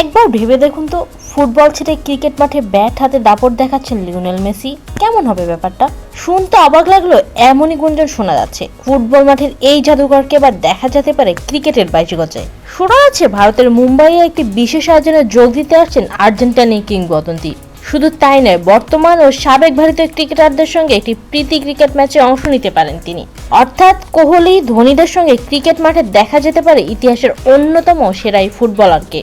একবার ভেবে দেখুন তো, ফুটবল ছেড়ে ক্রিকেট মাঠে ব্যাট হাতে দাপট দেখাচ্ছেন লিওনেল মেসি। কেমন হবে ব্যাপারটা? শুনতে অবাক লাগল, এমনই গুঞ্জন শোনা যাচ্ছে। ফুটবল মাঠের এই জাদুঘরকে এবার দেখা যেতে পারে ক্রিকেটের বাইশগজে শোনা যাচ্ছে ভারতের মুম্বাইয়ে একটি বিশেষ আয়োজনে যোগ দিতে আসছেন আর্জেন্টাইনি কিংবদন্তি। শুধু তাই নয়, বর্তমান ও সাবেক ভারতীয় ক্রিকেটারদের সঙ্গে একটি প্রীতি ক্রিকেট ম্যাচে অংশ নিতে পারেন তিনি। অর্থাৎ কোহলি ধোনিদের সঙ্গে ক্রিকেট মাঠে দেখা যেতে পারে ইতিহাসের অন্যতম সেরাই ফুটবলারকে।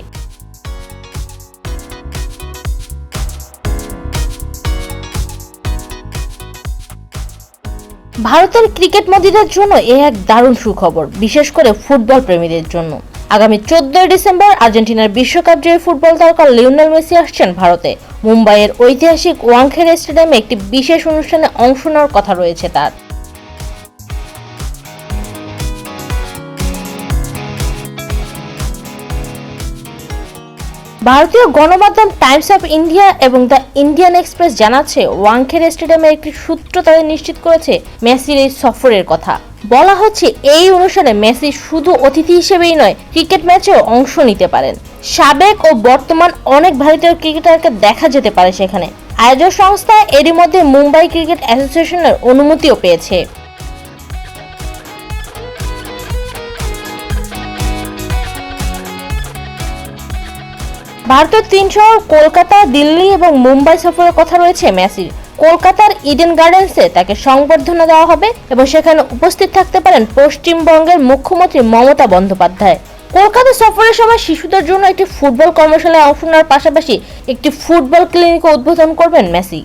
ভারতের ক্রিকেট মদিদের জন্য এ এক দারুণ সুখবর, বিশেষ করে ফুটবল প্রেমীদের জন্য। আগামী চোদ্দই ডিসেম্বর আর্জেন্টিনার বিশ্বকাপ জয়ী ফুটবল তারকা লিওনেল মেসি আসছেন ভারতে। মুম্বাইয়ের ঐতিহাসিক ওয়াংখেড়ে স্টেডিয়ামে একটি বিশেষ অনুষ্ঠানে অংশ নেওয়ার কথা রয়েছে তার। ভারতীয় গণমাধ্যম টাইমস অফ ইন্ডিয়া এবং দ্য ইন্ডিয়ান এক্সপ্রেস জানাচ্ছে, ওয়াংখেড়ে স্টেডিয়ামের একটি সূত্র তাদের নিশ্চিত করেছে মেসির এই সফরের কথা। বলা হচ্ছে, এই অনুষ্ঠানে মেসি শুধু অতিথি হিসেবেই নয়, ক্রিকেট ম্যাচেও অংশ নিতে পারেন। সাবেক ও বর্তমান অনেক ভারতীয় ক্রিকেটারকে দেখা যেতে পারে সেখানে। আয়োজক সংস্থা এরই মধ্যে মুম্বাই ক্রিকেট অ্যাসোসিয়েশনের অনুমতিও পেয়েছে। ভারতের তিন শহর, কলকাতা, দিল্লি এবং মুম্বাই সফরের কথা রয়েছে মেসির কলকাতার ইডেন গার্ডেন্সে তাকে সংবর্ধনা দেওয়া হবে এবং সেখানে উপস্থিত থাকতে পারেন পশ্চিমবঙ্গের মুখ্যমন্ত্রী মমতা বন্দ্যোপাধ্যায়। কলকাতা সফরের সময় শিশুদের জন্য একটি ফুটবল কর্মশালায় অংশ নেওয়ার পাশাপাশি একটি ফুটবল ক্লিনিকও উদ্বোধন করবেন মেসি।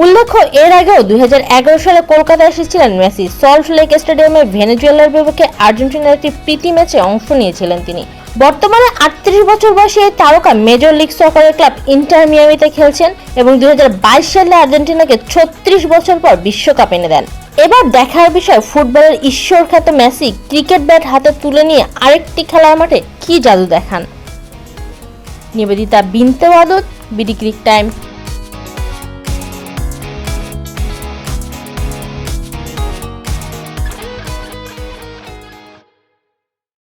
উল্লেখ্য, এর আগেও দুই হাজার এগারো সালে কলকাতায় এসেছিলেন মেসি। সল্ট লেক স্টেডিয়ামে ভেনেজুয়েলার বিপক্ষে আর্জেন্টিনার একটি প্রীতি ম্যাচে অংশ নিয়েছিলেন তিনি। বর্তমানে আটত্রিশ বছর বয়সী এই তারকা মেজর লিগ সকারের ক্লাব ইন্টার মিয়ামিতে খেলছেন এবং দু হাজার বাইশ সালে আর্জেন্টিনাকে ছত্রিশ বছর পর বিশ্বকাপ এনে দেন। এবার দেখার বিষয়, ফুটবলের ঈশ্বর খ্যাত মেসি ক্রিকেট ব্যাট হাতে তুলে নিয়ে আরেকটি খেলার মাঠে কি জাদু দেখান? Nibedita Binte Wadat BD Crick Time.